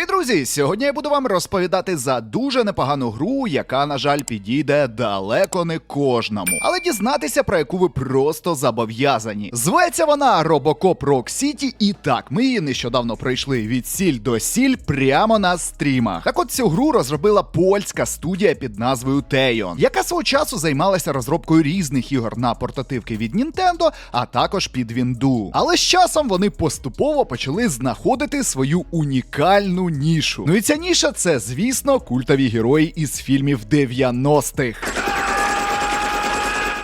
Привіт, друзі! Сьогодні я буду вам розповідати за дуже непогану гру, яка, на жаль, підійде далеко не кожному. Але дізнатися, про яку ви просто зобов'язані. Зветься вона Robocop Rock City, і так, ми її нещодавно пройшли від сіль до сіль прямо на стрімах. Так от цю гру розробила польська студія під назвою Teon, яка свого часу займалася розробкою різних ігор на портативки від Nintendo, а також під Вінду. Але з часом вони поступово почали знаходити свою унікальну нішу. Ну і ця ніша це, звісно, культові герої із фільмів 90-х.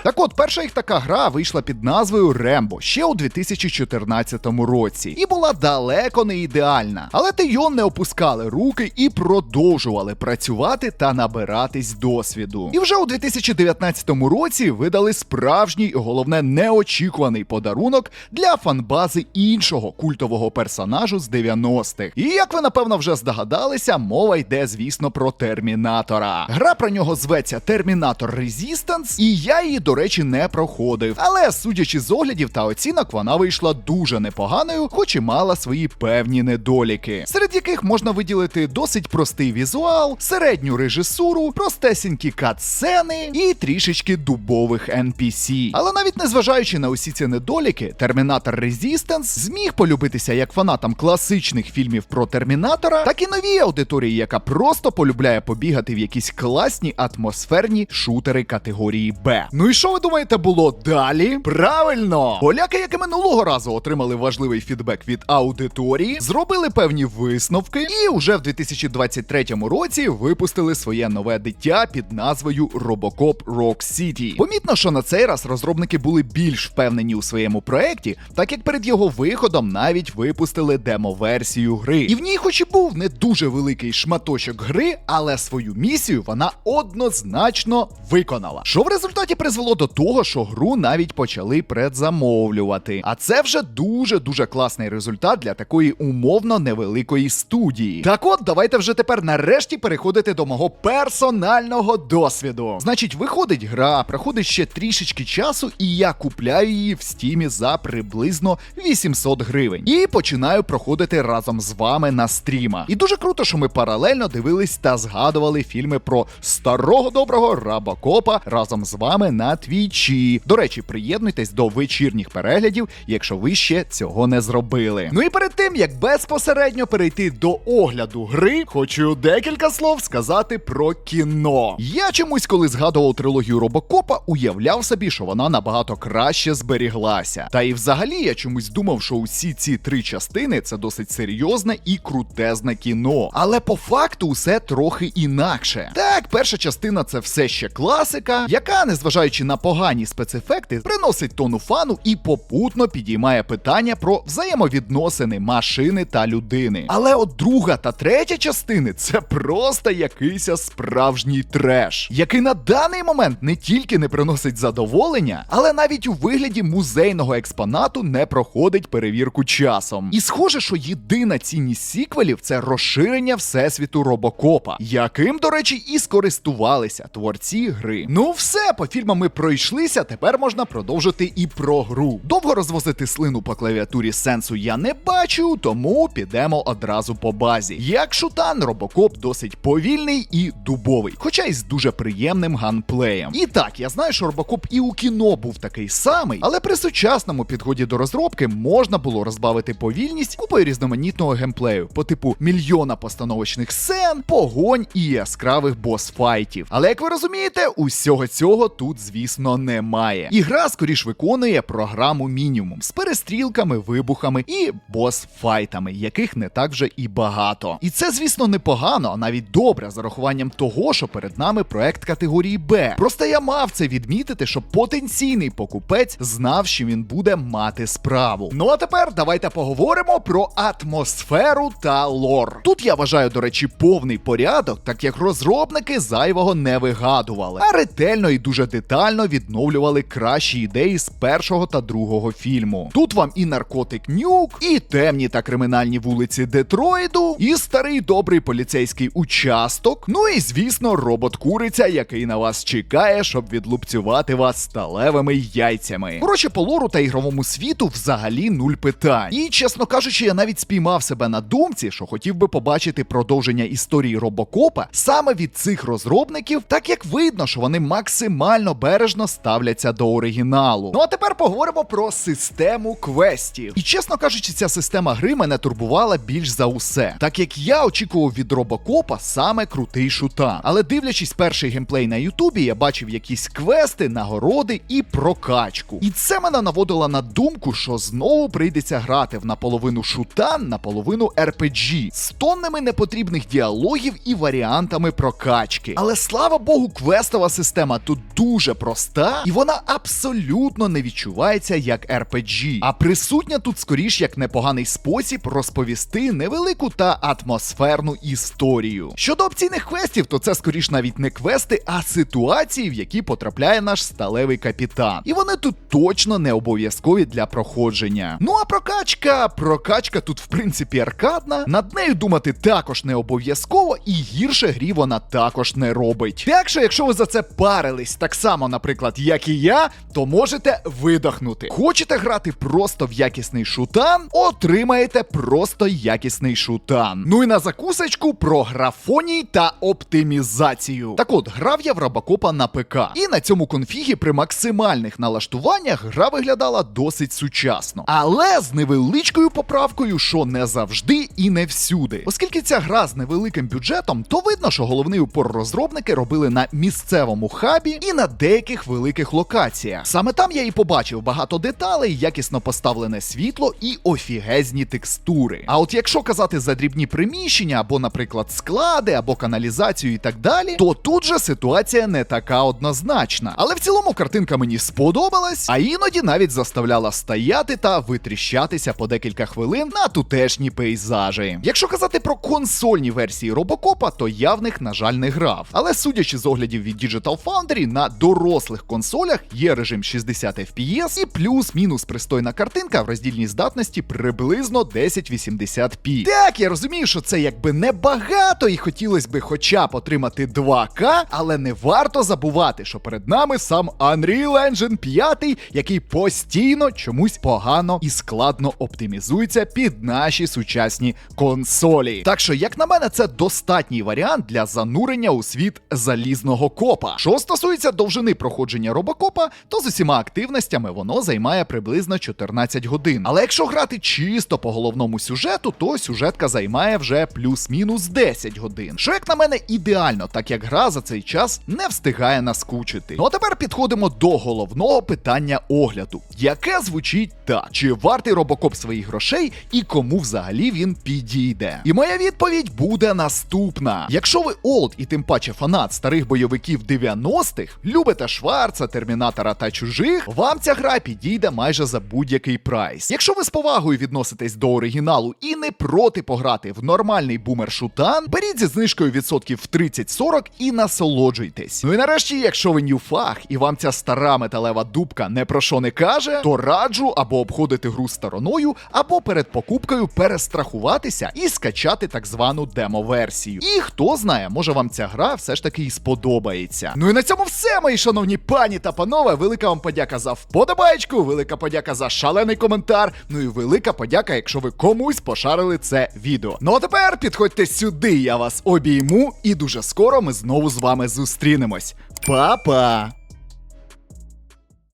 Так от, перша їх така гра вийшла під назвою Рембо ще у 2014 році і була далеко не ідеальна. Але Тейон не опускали руки і продовжували працювати та набиратись досвіду. І вже у 2019 році видали справжній, головне, неочікуваний подарунок для фанбази іншого культового персонажу з 90-х. І як ви напевно вже здогадалися, мова йде, звісно, про Термінатора. Гра про нього зветься Термінатор Resistance, і я її, до речі, не проходив. Але судячи з оглядів та оцінок, вона вийшла дуже непоганою, хоч і мала свої певні недоліки, серед яких можна виділити досить простий візуал, середню режисуру, простесінькі катсцени і трішечки дубових NPC. Але навіть незважаючи на усі ці недоліки, Термінатор Resistance зміг полюбитися як фанатам класичних фільмів про Термінатора, так і новій аудиторії, яка просто полюбляє побігати в якісь класні атмосферні шутери категорії Б. Ну і що ви думаєте було далі? Правильно! Поляки, як і минулого разу, отримали важливий фідбек від аудиторії, зробили певні висновки, і уже в 2023 році випустили своє нове дитя під назвою Robocop Rock City. Помітно, що на цей раз розробники були більш впевнені у своєму проекті, так як перед його виходом навіть випустили демо-версію гри. І в ній, хоч і був не дуже великий шматочок гри, але свою місію вона однозначно виконала. Що в результаті призвело до того, що гру навіть почали предзамовлювати. А це вже дуже дуже класний результат для такої умовно невеликої студії. Так от, давайте вже тепер нарешті переходити до мого персонального досвіду. Значить, виходить гра, проходить ще трішечки часу, і я купляю її в стімі за приблизно 800 гривень. І починаю проходити разом з вами на стрімах. І дуже круто, що ми паралельно дивились та згадували фільми про старого доброго Рабокопа разом з вами на твічі. До речі, приєднуйтесь до вечірніх переглядів, якщо ви ще цього не зробили. Ну і перед тим як безпосередньо перейти до огляду гри, хочу декілька слов сказати про кіно. Я чомусь, коли згадував трилогію Робокопа, уявляв собі, що вона набагато краще зберіглася. Та і взагалі я чомусь думав, що усі ці три частини це досить серйозне і крутезне кіно. Але по факту усе трохи інакше. Так, перша частина це все ще класика, яка, незважаючи на погані спецефекти, приносить тону фану і попутно підіймає питання про взаємовідносини машини та людини. Але от друга та третя частини це просто якийсь справжній треш, який на даний момент не тільки не приносить задоволення, але навіть у вигляді музейного експонату не проходить перевірку часом. І схоже, що єдина цінність сіквелів це розширення всесвіту Робокопа, яким, до речі, і скористувалися творці гри. Ну все, по фільмам ми пройшлися, тепер можна продовжити і про гру. Довго розвозити слину по клавіатурі сенсу я не бачу, тому підемо одразу по базі. Як шутан, Робокоп досить повільний і дубовий, хоча й з дуже приємним ганплеєм. І так, я знаю, що Робокоп і у кіно був такий самий, але при сучасному підході до розробки можна було розбавити повільність купою різноманітного геймплею по типу мільйона постановочних сцен, погонь і яскравих босфайтів. Але як ви розумієте, усього цього тут, звісно, немає. І гра скоріш виконує програму мінімум з перестрілками, вибухами і босфайтами, яких не так вже і багато. І це, звісно, непогано, а навіть добре з урахуванням того, що перед нами проект категорії Б. Просто я мав це відмітити, щоб потенційний покупець знав, що він буде мати справу. Ну а тепер давайте поговоримо про атмосферу та лор. Тут я вважаю, до речі, повний порядок, так як розробники зайвого не вигадували, а ретельно і дуже детально максимально відновлювали кращі ідеї з першого та другого фільму. Тут вам і наркотик Нюк, і темні та кримінальні вулиці Детройду, і старий добрий поліцейський участок. Ну і звісно, робот-куриця, який на вас чекає, щоб відлупцювати вас сталевими яйцями. Коротше, по лору та ігровому світу взагалі нуль питань. І чесно кажучи, я навіть спіймав себе на думці, що хотів би побачити продовження історії Робокопа саме від цих розробників, так як видно, що вони максимально бережно ставляться до оригіналу. Ну а тепер поговоримо про систему квестів. І чесно кажучи, ця система гри мене турбувала більш за усе, так як я очікував від Робокопа саме крутий шутан. Але дивлячись перший геймплей на Ютубі, я бачив якісь квести, нагороди і прокачку. І це мене наводило на думку, що знову прийдеться грати в наполовину шутан, наполовину RPG з тоннами непотрібних діалогів і варіантами прокачки. Але слава Богу, квестова система тут дуже проста, і вона абсолютно не відчувається як RPG. А присутня тут скоріш як непоганий спосіб розповісти невелику та атмосферну історію. Щодо опційних квестів, то це скоріш навіть не квести, а ситуації, в які потрапляє наш сталевий капітан. І вони тут точно не обов'язкові для проходження. Ну а прокачка, прокачка тут в принципі аркадна. Над нею думати також не обов'язково, і гірше грі вона також не робить. Так що, якщо ви за це парились, так само, наприклад, як і я, то можете видохнути. Хочете грати просто в якісний шутан, отримаєте просто якісний шутан. Ну і на закусочку про графоній та оптимізацію. Так от, грав я в Робокопа на ПК, і на цьому конфігі при максимальних налаштуваннях гра виглядала досить сучасно, але з невеличкою поправкою, що не завжди і не всюди. Оскільки ця гра з невеликим бюджетом, то видно, що головний упор розробники робили на місцевому хабі і на деяких великих локаціях. Саме там я і побачив багато деталей, якісно поставлене світло і офігезні текстури. А от якщо казати за дрібні приміщення, або, наприклад, склади, або каналізацію і так далі, то тут же ситуація не така однозначна. Але в цілому картинка мені сподобалась, а іноді навіть заставляла стояти та витріщатися по декілька хвилин на тутешні пейзажі. Якщо казати про консольні версії Робокопа, то я в них, на жаль, не грав. Але судячи з оглядів від Digital Foundry, на дорослих консолях є режим 60 FPS і плюс-мінус пристойна картинка в роздільній здатності приблизно 1080p. Так, я розумію, що це якби небагато, і хотілося би хоча б отримати 2К, але не варто забувати, що перед нами сам Unreal Engine 5, який постійно чомусь погано і складно оптимізується під наші сучасні консолі. Так що, як на мене, це достатній варіант для занурення у світ залізного копа. Що стосується довжини проходження робокопа, то з усіма активностями воно займає приблизно 14 годин. Але якщо грати чисто по головному сюжету, то сюжетка займає вже плюс-мінус 10 годин. Що, як на мене, ідеально, так як гра за цей час не встигає наскучити. Ну а тепер підходимо до головного питання огляду, яке звучить так: чи вартий робокоп своїх грошей і кому взагалі він підійде? І моя відповідь буде наступна: якщо ви олд і тим паче фанат старих бойовиків 90-х, любите Шварца, Термінатора та чужих, вам ця гра підійде майже за будь-який прайс. Якщо ви з повагою відноситесь до оригіналу і не проти пограти в нормальний бумер-шутан, беріть зі знижкою відсотків в 30-40 і насолоджуйтесь. Ну і нарешті, якщо ви ньюфах і вам ця стара металева дубка не про що не каже, то раджу або обходити гру стороною, або перед покупкою перестрахуватися і скачати так звану демо-версію. І хто знає, може вам ця гра все ж таки і сподобається. Ну і на цьому все, мої шановні пані та панове. Велика вам подяка за вподобайку, велика подяка за шалений коментар. Ну і велика подяка, якщо ви комусь пошарили це відео. Ну а тепер підходьте сюди, я вас обійму, і дуже скоро ми знову з вами зустрінемось. Па-па!